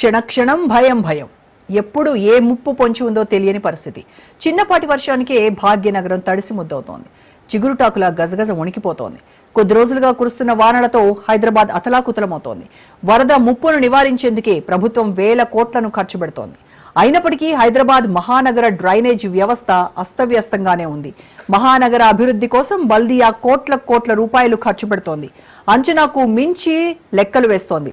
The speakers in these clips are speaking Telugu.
క్షణక్షణం భయం భయం. ఎప్పుడు ఏ ముప్పు పొంచి ఉందో తెలియని పరిస్థితి. చిన్నపాటి వర్షానికే భాగ్యనగరం తడిసి ముద్దవుతోంది. చిగురుటాకులా గజగజ వణికిపోతోంది. కొద్ది రోజులుగా కురుస్తున్న వానలతో హైదరాబాద్ అతలాకుతలమవుతోంది. వరద ముప్పును నివారించేందుకే ప్రభుత్వం వేల కోట్లను ఖర్చు పెడుతోంది. అయినప్పటికీ హైదరాబాద్ మహానగర డ్రైనేజ్ వ్యవస్థ అస్తవ్యస్తంగానే ఉంది. మహానగర అభివృద్ధి కోసం బల్దియా కోట్ల కోట్ల రూపాయలు ఖర్చు పెడుతోంది. అంచనాకు మించి లెక్కలు వేస్తోంది.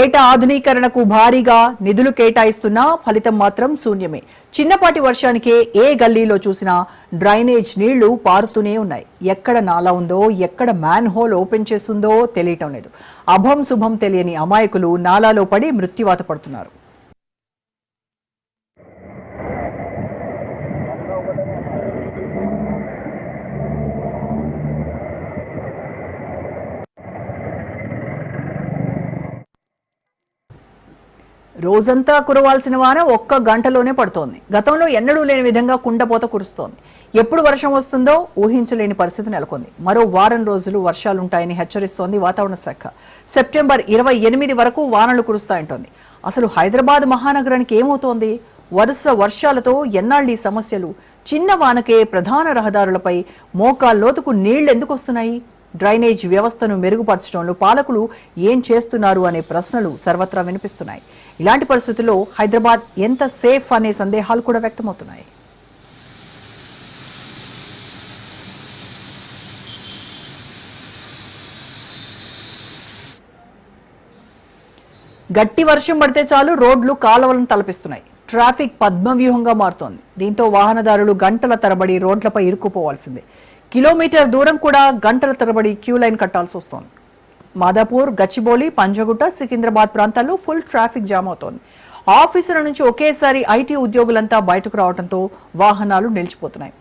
ఏటా ఆధునీకరణకు భారీగా నిధులు కేటాయిస్తున్నా ఫలితం మాత్రం శూన్యమే. చిన్నపాటి వర్షానికే ఏ గల్లీలో చూసినా డ్రైనేజ్ నీళ్ళు పారుతూనే ఉన్నాయి. ఎక్కడ నాలా ఉందో ఎక్కడ మ్యాన్ హోల్ ఓపెన్ చేస్తుందో తెలియటం లేదు. అభం శుభం తెలియని అమాయకులు నాలాలో పడి మృత్యువాత పడుతున్నారు. రోజంతా కురవాల్సిన వాన ఒక్క గంటలోనే పడుతోంది. గతంలో ఎన్నడూ లేని విధంగా కుండపోత కురుస్తోంది. ఎప్పుడు వర్షం వస్తుందో ఊహించలేని పరిస్థితి నెలకొంది. మరో వారం రోజులు వర్షాలుంటాయని హెచ్చరిస్తోంది వాతావరణ శాఖ. సెప్టెంబర్ ఇరవై ఎనిమిది వరకు వానలు కురుస్తాయంటోంది. అసలు హైదరాబాద్ మహానగరానికి ఏమవుతోంది? వరుస వర్షాలతో ఎన్నాళ్ళీ సమస్యలు? చిన్న వానకే ప్రధాన రహదారులపై మోకాల్లోతుకు నీళ్ళు ఎందుకు వస్తున్నాయి? డ్రైనేజ్ వ్యవస్థను మెరుగుపరచడంలో పాలకులు ఏం చేస్తున్నారు అనే ప్రశ్నలు సర్వత్రా వినిపిస్తున్నాయి. ఇలాంటి పరిస్థితుల్లో హైదరాబాద్ ఎంత సేఫ్ అనే సందేహాలు కూడా వ్యక్తమవుతున్నాయి. గట్టి వర్షం పడితే చాలు రోడ్లు కాలువలను తలపిస్తున్నాయి. ట్రాఫిక్ పద్మవ్యూహంగా మారుతోంది. దీంతో వాహనదారులు గంటల తరబడి రోడ్లపై ఇరుక్కుపోవాల్సిందే. కిలోమీటర్ దూరం కూడా గంటల తరబడి క్యూ లైన్ కట్టాల్సి వస్తోంది. మాదాపూర్ గచ్చిబౌలి పంజగుట్ట సికింద్రాబాద్ ప్రాంతాల్లో ఫుల్ ట్రాఫిక్ జామ్ అవుతోంది. ఆఫీసుల నుంచి ఒకేసారి ఐటీ ఉద్యోగులంతా బయటకు రావడంతో వాహనాలు నిలిచిపోతున్నాయి.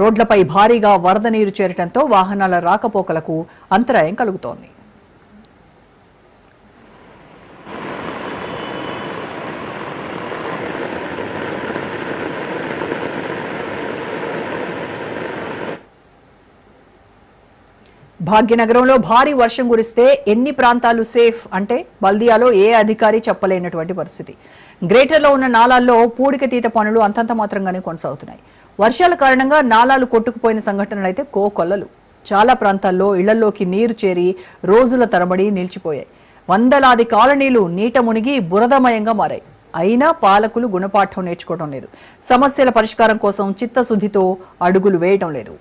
రోడ్లపై భారీగా వరద నీరు చేరటంతో వాహనాల రాకపోకలకు అంతరాయం కలుగుతోంది. భాగ్యనగరంలో భారీ వర్షం కురిస్తే ఎన్ని ప్రాంతాలు సేఫ్ అంటే బల్దియాలో ఏ అధికారి చెప్పలేనటువంటి పరిస్థితి. గ్రేటర్లో ఉన్న నాలాల్లో పూడికతీత పనులు అంతంత మాత్రంగానే కొనసాగుతున్నాయి. వర్షాల కారణంగా నాలాలు కొట్టుకుపోయిన సంఘటనలు అయితే కోకొల్లలు. చాలా ప్రాంతాల్లో ఇళ్ళలోకి నీరు చేరి రోజుల తరబడి నిలిచిపోయాయి. వందలాది కాలనీలు నీట మునిగి బురదమయంగా మారాయి. అయినా పాలకులు గుణపాఠం నేర్చుకోవడం లేదు. సమస్యల పరిష్కారం కోసం చిత్తశుద్ధితో అడుగులు వేయడం లేదు.